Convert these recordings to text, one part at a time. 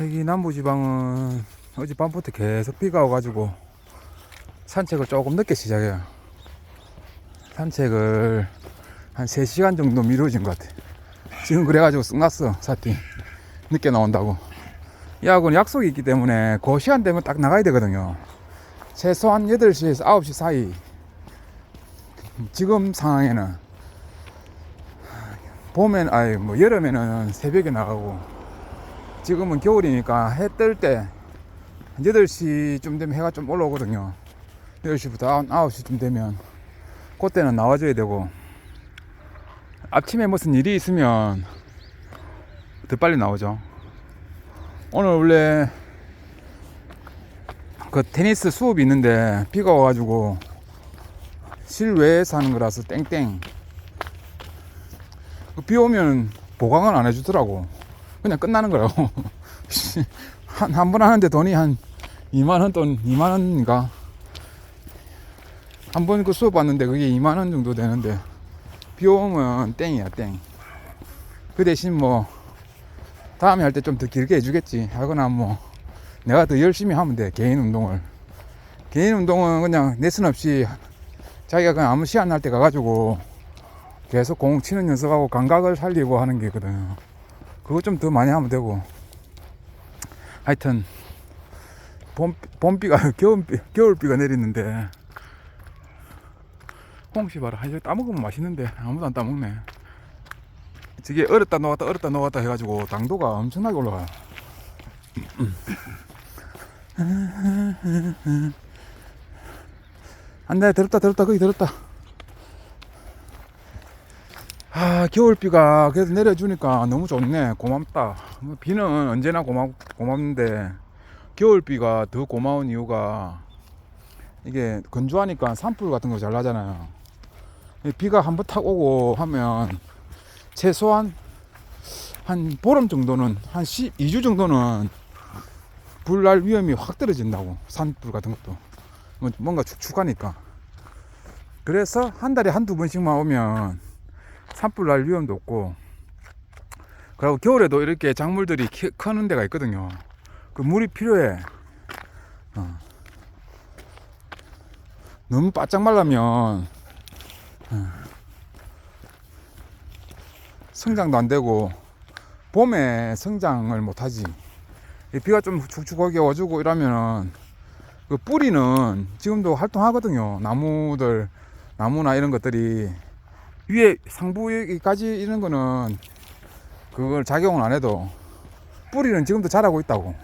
여기 남부지방은 어젯밤부터 계속 비가 와가지고 산책을 조금 늦게 시작해요. 산책을 한 3시간 정도 미뤄진 것 같아. 지금 그래가지고 쓱 났어, 사팀. 늦게 나온다고. 야하고는 약속이 있기 때문에 그 시간 되면 딱 나가야 되거든요. 최소한 8시에서 9시 사이. 지금 상황에는 봄엔, 아니, 뭐, 여름에는 새벽에 나가고, 지금은 겨울이니까 해 뜰 때, 8시쯤 되면 해가 좀 올라오거든요. 8시부터 9시쯤 되면, 그때는 나와줘야 되고, 아침에 무슨 일이 있으면, 더 빨리 나오죠. 오늘 원래, 그 테니스 수업이 있는데, 비가 와가지고, 실외에서 하는 거라서 땡땡. 그비 오면 보강을 안 해주더라고. 그냥 끝나는 거라고. 한, 한 번 하는데 돈이 한 2만원 돈, 2만원인가? 한 번 그 수업 받는데 그게 2만원 정도 되는데, 비 오면 땡이야, 땡. 그 대신 뭐, 다음에 할 때 좀 더 길게 해주겠지. 하거나 뭐, 내가 더 열심히 하면 돼, 개인 운동을. 개인 운동은 그냥 레슨 없이 자기가 그냥 아무 시간 날 때 가가지고 계속 공 치는 연습하고 감각을 살리고 하는 게 있거든요. 그거 좀 더 많이 하면 되고. 하여튼, 봄, 봄비가, 겨울비, 겨울비가 내리는데, 홍시 봐라. 이거 따먹으면 맛있는데, 아무도 안 따먹네. 저게 얼었다 녹았다 얼었다 녹았다 해가지고 당도가 엄청나게 올라가요. 안돼 들었다 들었다 거기 들었다. 아 겨울비가 그래도 내려주니까 너무 좋네. 고맙다. 뭐 비는 언제나 고맙, 고맙는데 겨울비가 더 고마운 이유가 이게 건조하니까 산불 같은 거 잘 나잖아요. 이 비가 한 번 탁 오고 하면 최소한 한 보름 정도는 한 12주 정도는 불 날 위험이 확 떨어진다고 산불 같은 것도. 뭐- 뭔가 축축하니까. 그래서 한 달에 한두 번씩만 오면 산불 날 위험도 없고. 그리고 겨울에도 이렇게 작물들이 키- 크는 데가 있거든요. 그 물이 필요해. 어. 너무 바짝 말라면 어. 성장도 안 되고 봄에 성장을 못 하지. 이 비가 좀 축축하게 와주고 이러면은 그 뿌리는 지금도 활동하거든요. 나무들 나무나 이런 것들이 위에 상부까지 이런 거는 그걸 작용을 안 해도 뿌리는 지금도 자라고 있다고.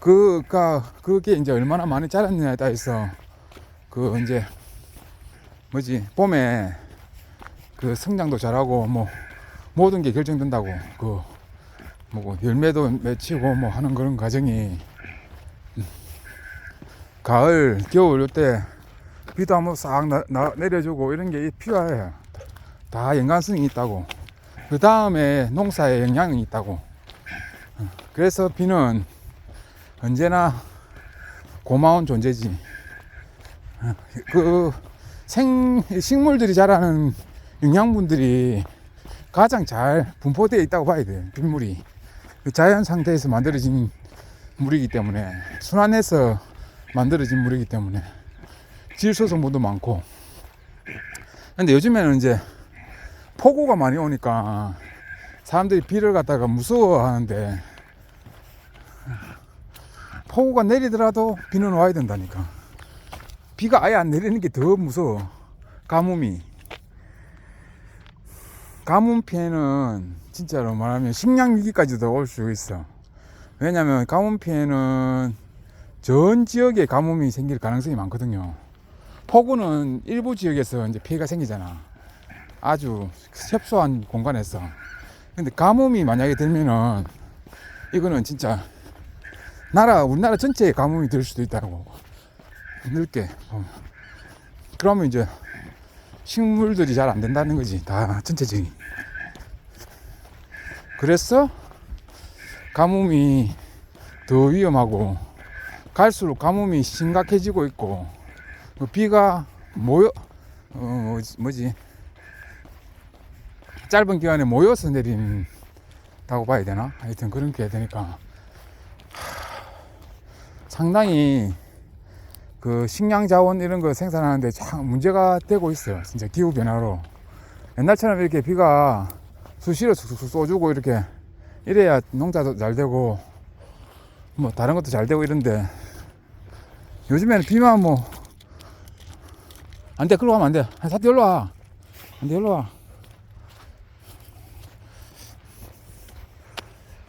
그가 그게 이제 얼마나 많이 자랐느냐에 따라서 그 이제 뭐지 봄에 그 성장도 잘하고 뭐 모든 게 결정된다고 그뭐 열매도 맺히고 뭐 하는 그런 과정이 가을 겨울 요때 비도 한번 싹 나- 나- 내려주고 이런 게 필요해. 다 연관성이 있다고. 그 다음에 농사에 영향이 있다고. 어, 그래서 비는 언제나 고마운 존재지. 어, 그 생, 식물들이 자라는 영양분들이 가장 잘 분포되어 있다고 봐야 돼. 빗물이. 그 자연 상태에서 만들어진 물이기 때문에, 순환해서 만들어진 물이기 때문에. 질소 성분도 많고. 근데 요즘에는 이제 폭우가 많이 오니까 사람들이 비를 갖다가 무서워하는데 폭우가 내리더라도 비는 와야 된다니까. 비가 아예 안 내리는 게 더 무서워. 가뭄이. 가뭄 피해는 진짜로 말하면 식량 위기까지도 올 수 있어. 왜냐면 가뭄 피해는 전 지역에 가뭄이 생길 가능성이 많거든요. 폭우는 일부 지역에서 이제 피해가 생기잖아. 아주 협소한 공간에서. 근데 가뭄이 만약에 들면은 이거는 진짜 나라 우리나라 전체에 가뭄이 들 수도 있다고 넓게. 어. 그러면 이제 식물들이 잘 안 된다는 거지. 다 전체적인. 그래서 가뭄이 더 위험하고 갈수록 가뭄이 심각해지고 있고 그 비가 모여 어 뭐지, 뭐지 짧은 기간에 모여서 내린다고 봐야 되나? 하여튼 그런 게 되니까. 상당히 그 식량 자원 이런 거 생산하는데 참 문제가 되고 있어요. 진짜 기후 변화로. 옛날처럼 이렇게 비가 수시로 쑥쑥 쏘주고 이렇게 이래야 농사도 잘 되고 뭐 다른 것도 잘 되고 이런데 요즘에는 비만 뭐 안돼. 글로 가면 안 돼. 사태 일로 와. 안돼 일로 와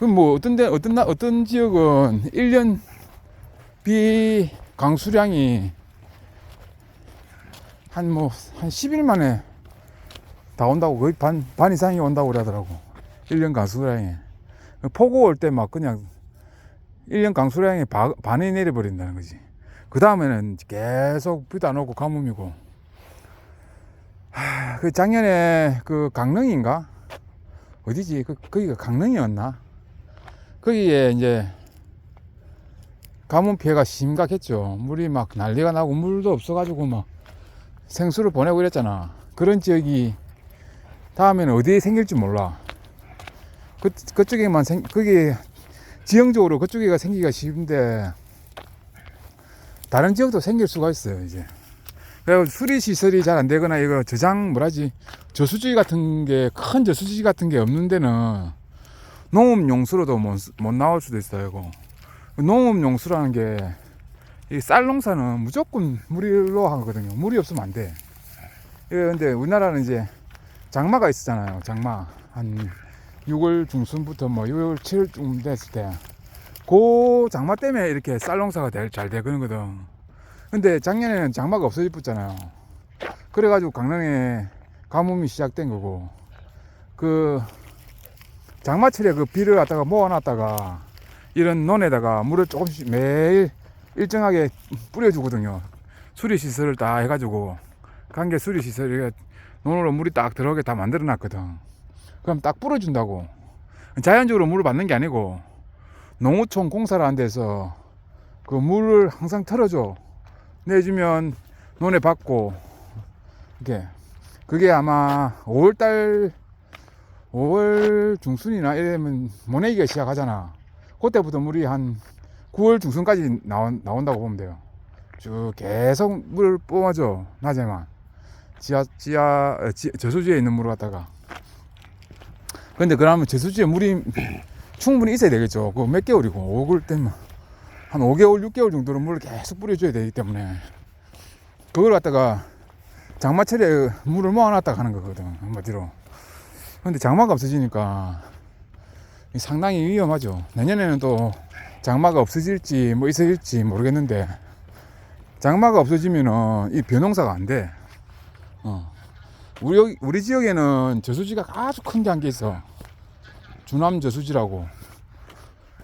그럼 뭐 어떤 데 어떤 나 어떤 지역은 1년 비 강수량이 한 뭐 한 10일 만에 다 온다고 거의 반, 반 이상이 온다고 그러더라고. 1년 강수량이. 폭우 올 때 막 그냥 1년 강수량이 바, 반이 내려버린다는 거지. 그 다음에는 계속 비도 안 오고 가뭄이고. 하, 그 작년에 그 강릉인가? 어디지? 그 거기가 강릉이었나 거기에 이제 가뭄 피해가 심각했죠. 물이 막 난리가 나고 물도 없어가지고 막 생수를 보내고 이랬잖아. 그런 지역이 다음에는 어디에 생길지 몰라. 그, 그쪽에만 생, 그게 지형적으로 그쪽에가 생기기가 쉬운데 다른 지역도 생길 수가 있어요 이제. 그리고 수리 시설이 잘 안 되거나 이거 저장 뭐라지? 저수지 같은 게 큰 저수지 같은 게 없는 데는 농업 용수로도 못, 못 나올 수도 있어요 이거. 농업 용수라는 게 이 쌀 농사는 무조건 물로 하거든요. 물이 없으면 안돼. 근데 우리나라는 이제 장마가 있었잖아요. 장마. 한 6월 중순부터 뭐 6월 7월쯤 됐을 때, 그 장마 때문에 이렇게 쌀 농사가 될- 잘 되거든. 근데 작년에는 장마가 없어졌잖아요. 그래가지고 강릉에 가뭄이 시작된 거고, 그 장마철에 그 비를 갖다가 모아놨다가 이런 논에다가 물을 조금씩 매일 일정하게 뿌려주거든요. 수리 시설을 다 해가지고, 관계 수리 시설, 논으로 물이 딱 들어오게 다 만들어 놨거든. 그럼 딱 뿌려준다고. 자연적으로 물을 받는 게 아니고 농어촌 공사를 한 데서 그 물을 항상 틀어줘. 내주면 논에 받고 이게 그게 아마 5월달 5월 중순이나 이러면 모내기가 시작하잖아. 그때부터 물이 한 9월 중순까지 나온, 나온다고 보면 돼요. 쭉 계속 물을 뽑아줘 낮에만 지하 지하 어, 지, 저수지에 있는 물을 갖다가 근데 그러면 저수지에 물이 충분히 있어야 되겠죠. 그 몇 개월이고 5개월 때면 한 5개월, 6개월 정도는 물을 계속 뿌려줘야 되기 때문에 그걸 갖다가 장마철에 물을 모아놨다가 하는 거거든 한마디로. 근데 장마가 없어지니까 상당히 위험하죠. 내년에는 또 장마가 없어질지 뭐 있어질지 모르겠는데 장마가 없어지면은 이 벼농사가 안 돼. 어. 우리 우리 지역에는 저수지가 아주 큰 게 한 개 있어. 주남 저수지라고.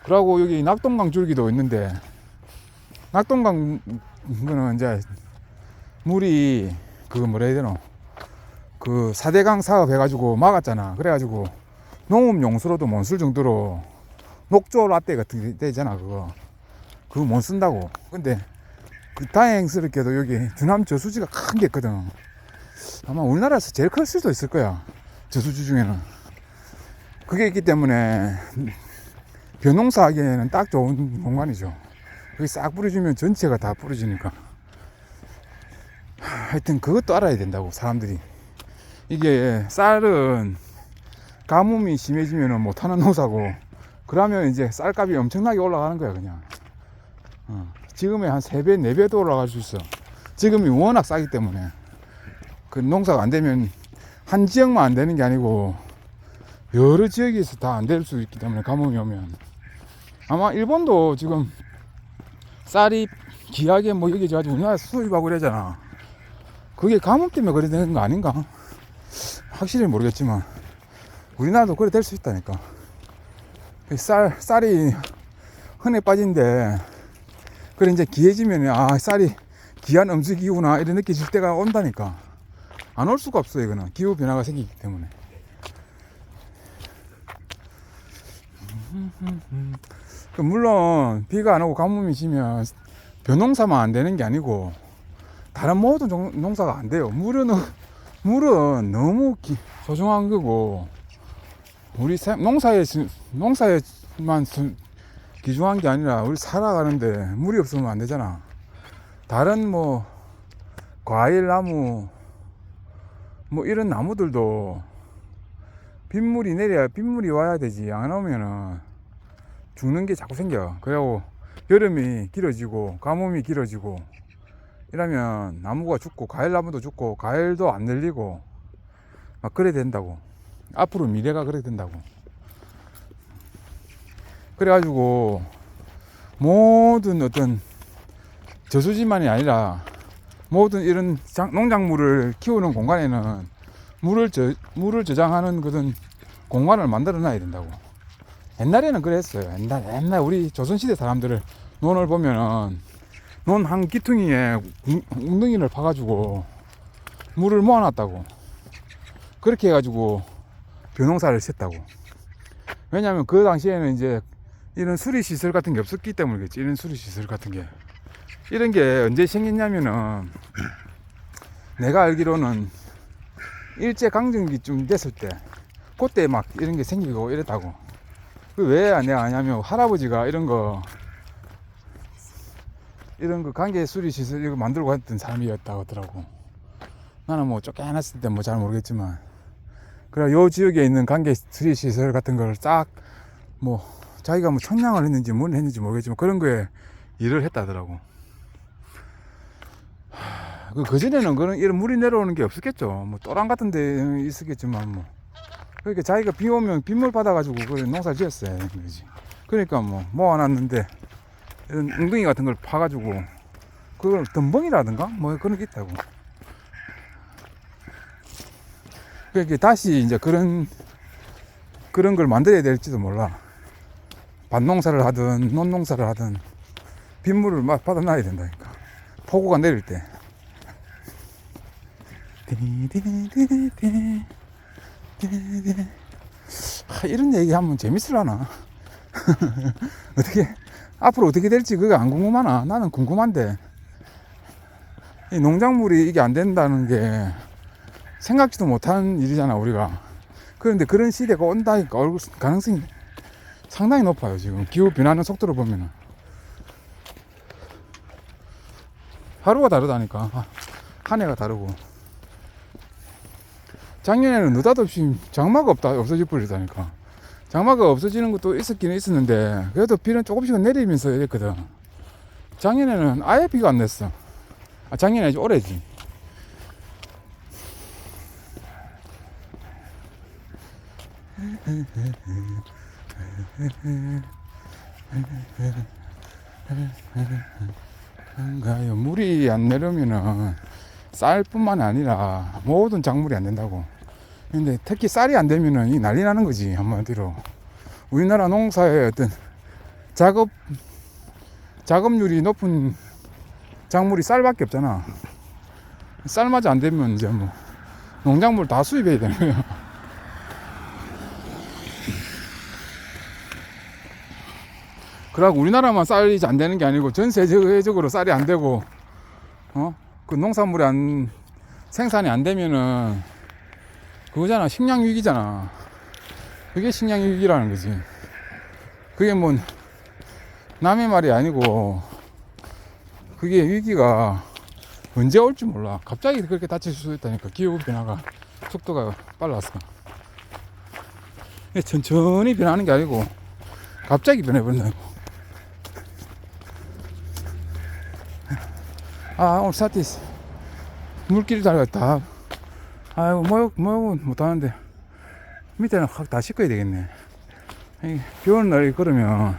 그러고 여기 낙동강 줄기도 있는데 낙동강 거는 이제 물이 그 뭐라 해야 되노? 그 사대강 사업 해가지고 막았잖아. 그래가지고 농업 용수로도 못 쓸 정도로 녹조 라떼 같은 게 되잖아 그거. 그거 못 쓴다고. 근데 그 다행스럽게도 여기 주남 저수지가 큰 게 있거든. 아마 우리나라에서 제일 클 수도 있을 거야. 저수지 중에는. 그게 있기 때문에 벼농사 하기에는 딱 좋은 공간이죠. 여기 싹 뿌려주면 전체가 다 뿌려지니까. 하, 하여튼 그것도 알아야 된다고, 사람들이. 이게 쌀은 가뭄이 심해지면 못하는 농사고, 그러면 이제 쌀값이 엄청나게 올라가는 거야, 그냥. 어, 지금의 한 3배, 4배도 올라갈 수 있어. 지금이 워낙 싸기 때문에. 그 농사가 안 되면 한 지역만 안 되는 게 아니고 여러 지역에서 다 안 될 수 있기 때문에 가뭄이 오면 아마 일본도 지금 쌀이 귀하게 뭐 여기 저 우리나라 수입하고 그러잖아 그게 가뭄 때문에 그래 되는 거 아닌가 확실히 모르겠지만 우리나라도 그래 될 수 있다니까. 그쌀 쌀이 흔해 빠진데 그래 이제 귀해지면 아 쌀이 귀한 음식이구나 이런 느껴질 때가 온다니까. 안 올 수가 없어 이거는. 기후 변화가 생기기 때문에. 그 물론 비가 안 오고 가뭄이 지면 벼농사만 안 되는 게 아니고 다른 모든 종- 농사가 안 돼요. 물은 물은 너무 기- 소중한 거고 우리 생- 농사에 수- 농사에만 수- 귀중한 게 아니라 우리 살아가는데 물이 없으면 안 되잖아. 다른 뭐 과일 나무 뭐 이런 나무들도 빗물이 내려야 빗물이 와야 되지. 안 오면은 죽는 게 자꾸 생겨. 그래고 여름이 길어지고 가뭄이 길어지고 이러면 나무가 죽고 과일 나무도 죽고 과일도 안 늘리고 막 그래 된다고 앞으로 미래가 그래 된다고 그래가지고 모든 어떤 저수지만이 아니라 모든 이런 장- 농작물을 키우는 공간에는 물을 저, 물을 저장하는 그런 공간을 만들어 놔야 된다고. 옛날에는 그랬어요. 옛날, 옛날 우리 조선시대 사람들을 논을 보면은 논한 기퉁이에 웅- 웅덩이를 파가지고 물을 모아놨다고. 그렇게 해가지고 벼농사를 했다고. 왜냐하면 그 당시에는 이제 이런 수리 시설 같은 게 없었기 때문이겠지. 이런 수리 시설 같은 게. 이런 게 언제 생겼냐면은 내가 알기로는 일제 강점기쯤 됐을 때 그때 막 이런 게 생기고 이랬다고 그 왜 내가 아냐면 할아버지가 이런 거 이런 거 관계 수리 시설 이거 만들고 했던 사람이었다고 하더라고 나는 뭐 쫓겨났을 때 뭐 잘 모르겠지만 그래 요 지역에 있는 관계 수리 시설 같은 걸 싹 뭐 자기가 뭐 청량을 했는지 뭘 했는지 모르겠지만 그런 거에 일을 했다더라고 그, 그전에는 그런 이런 물이 내려오는 게 없었겠죠. 뭐 또랑 같은 데 있었겠지만 뭐. 그러니까 자기가 비 오면 빗물 받아가지고 그 농사 지었어요. 그지. 그러니까 뭐 모아놨는데 이런 웅덩이 같은 걸 파가지고 그걸 덤벙이라든가 뭐 그런 게 있다고. 그러니까 다시 이제 그런 그런 걸 만들어야 될지도 몰라. 밭농사를 하든 논농사를 하든 빗물을 막 받아놔야 된다니까. 폭우가 내릴 때. 하, 이런 얘기 하면 재밌으려나? 어떻게 앞으로 어떻게 될지 그게 안 궁금하나? 나는 궁금한데. 이 농작물이 이게 안 된다는 게 생각지도 못한 일이잖아 우리가. 그런데 그런 시대가 온다니까 올 가능성이 상당히 높아요 지금. 기후 변하는 속도를 보면은. 하루가 다르다니까. 한 해가 다르고. 작년에는 느닷없이 장마가 없다 없어져 버리다니까 장마가 없어지는 것도 있었기는 있었는데 그래도 비는 조금씩은 내리면서 이랬거든. 작년에는 아예 비가 안 냈어. 아 아니지 올해지. 그런가요? 물이 안 내려면은 쌀뿐만 아니라 모든 작물이 안 된다고. 근데 특히 쌀이 안 되면은 이 난리 나는 거지 한마디로. 우리나라 농사의 어떤 작업 작업률이 높은 작물이 쌀밖에 없잖아. 쌀마저 안 되면 이제 뭐 농작물 다 수입해야 되는 거야. 그러고 우리나라만 쌀이 안 되는 게 아니고 전 세계적으로 쌀이 안 되고 어? 그 농산물이 안 생산이 안 되면은 그거잖아. 식량 위기잖아. 그게 식량 위기라는 거지. 그게 뭐 남의 말이 아니고 그게 위기가 언제 올지 몰라. 갑자기 그렇게 닥칠 수 있다니까. 기후 변화가 속도가 빨라서. 천천히 변하는 게 아니고 갑자기 변해버린다고. 아 오늘 사티스 물길 달렸다 아이고 모욕 모욕은 못하는데. 밑에는 확 다 씻어야 되겠네. 이, 비 오는 날에 걸으면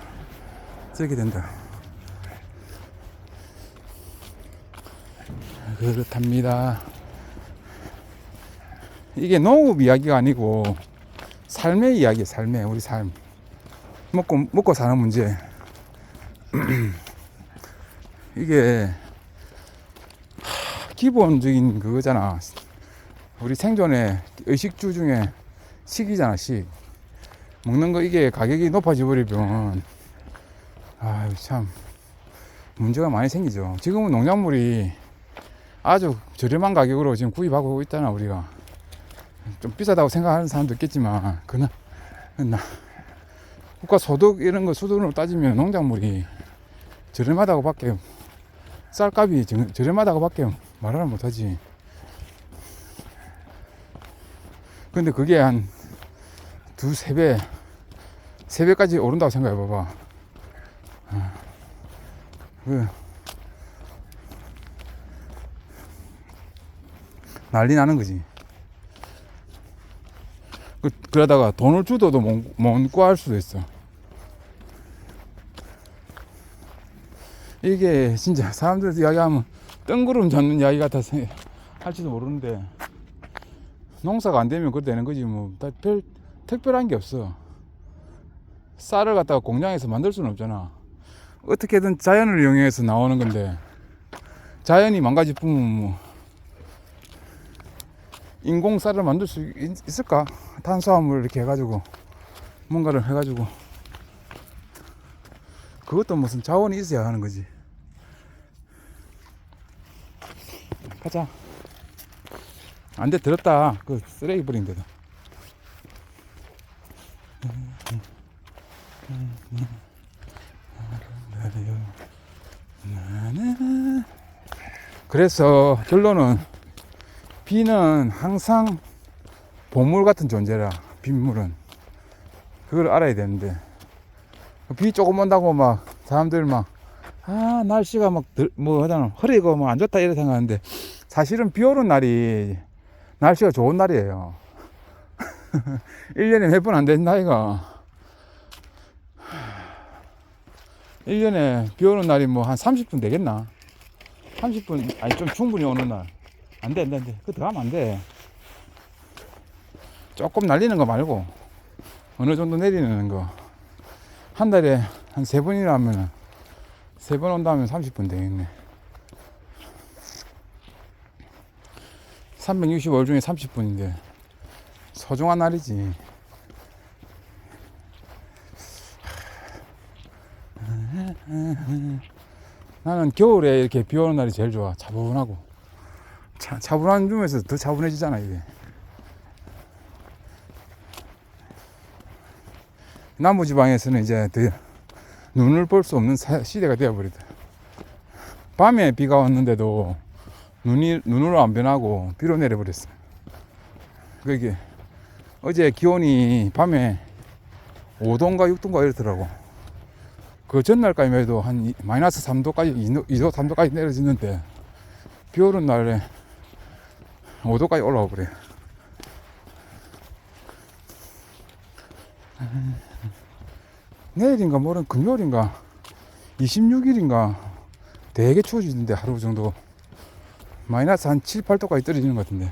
저게 된다. 그렇답니다. 이게 농업 이야기가 아니고 삶의 이야기 삶의 우리 삶. 먹고 먹고 사는 문제. 이게 기본적인 그거잖아. 우리 생존의 의식주 중에 식이잖아, 식. 먹는 거 이게 가격이 높아져 버리면, 아유, 참, 문제가 많이 생기죠. 지금은 농작물이 아주 저렴한 가격으로 지금 구입하고 있잖아, 우리가. 좀 비싸다고 생각하는 사람도 있겠지만, 그나, 나, 국가 소득 이런 거 수준으로 따지면 농작물이 저렴하다고 밖에 쌀값이 저- 저렴하다고 밖에 말을 못하지. 근데 그게 한 두세 배, 세 배까지 오른다고 생각해 봐봐. 아, 그 난리 나는 거지. 그, 그러다가 돈을 주더도 못, 못 구할 수도 있어. 이게 진짜 사람들 이야기하면 뜬구름 잡는 이야기 같아서 할지도 모르는데 농사가 안 되면 그렇게 되는 거지 뭐 별 특별한 게 없어. 쌀을 갖다가 공장에서 만들 수는 없잖아. 어떻게든 자연을 이용해서 나오는 건데 자연이 망가지면 뭐 인공 쌀을 만들 수 있- 있을까? 탄수화물 이렇게 해가지고 뭔가를 해가지고 그것도 무슨 자원이 있어야 하는 거지. 가자. 안 돼 들었다. 그 쓰레기 버린 데다. 그래서 결론은 비는 항상 보물 같은 존재라 빗물은 그걸 알아야 되는데 비 조금 온다고 막 사람들 막 아 날씨가 막 뭐 하잖아 흐리고 뭐 안 좋다 이래 생각하는데 사실은 비 오는 날이 날씨가 좋은 날이에요 1년에 몇 번안 되는 나이가 1년에 비 오는 날이 뭐 한 30분 되겠나 30분 아니 좀 충분히 오는 날 안 돼, 안 돼, 안 돼. 그거 들어가면 안 돼. 조금 날리는 거 말고, 어느 정도 내리는 거. 한 달에 한 세 번이나 하면, 세번 온다 하면 30분 되겠네. 365일 중에 30분인데, 소중한 날이지. 나는 겨울에 이렇게 비 오는 날이 제일 좋아. 차분하고. 차, 차분한 중에서 더 차분해지잖아 이게 남부지방에서는 이제 더 눈을 볼 수 없는 사- 시대가 되어버리다 밤에 비가 왔는데도 눈이 눈으로 안 변하고 비로 내려버렸어 그게 어제 기온이 밤에 5도인가 6도인가 이렇더라고 그 전날까지만 해도 한 이- 마이너스 3도까지 2도, 2도 3도까지 내려지는데 비 오는 날에 5도까지 올라와 버려. 내일인가 모레 금요일인가 26일인가 되게 추워지는데 하루 정도 마이너스 한 7, 8도까지 떨어지는 것 같은데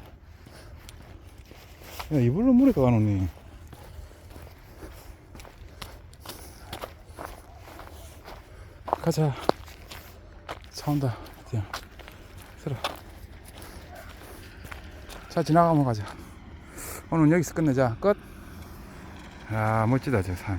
야 이불로 물에 가놓니 가자 차 온다 야 들어 차 지나가면 가자. 오늘 여기서 끝내자. 끝. 아, 멋지다, 저 산.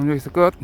오늘 여기서 끝.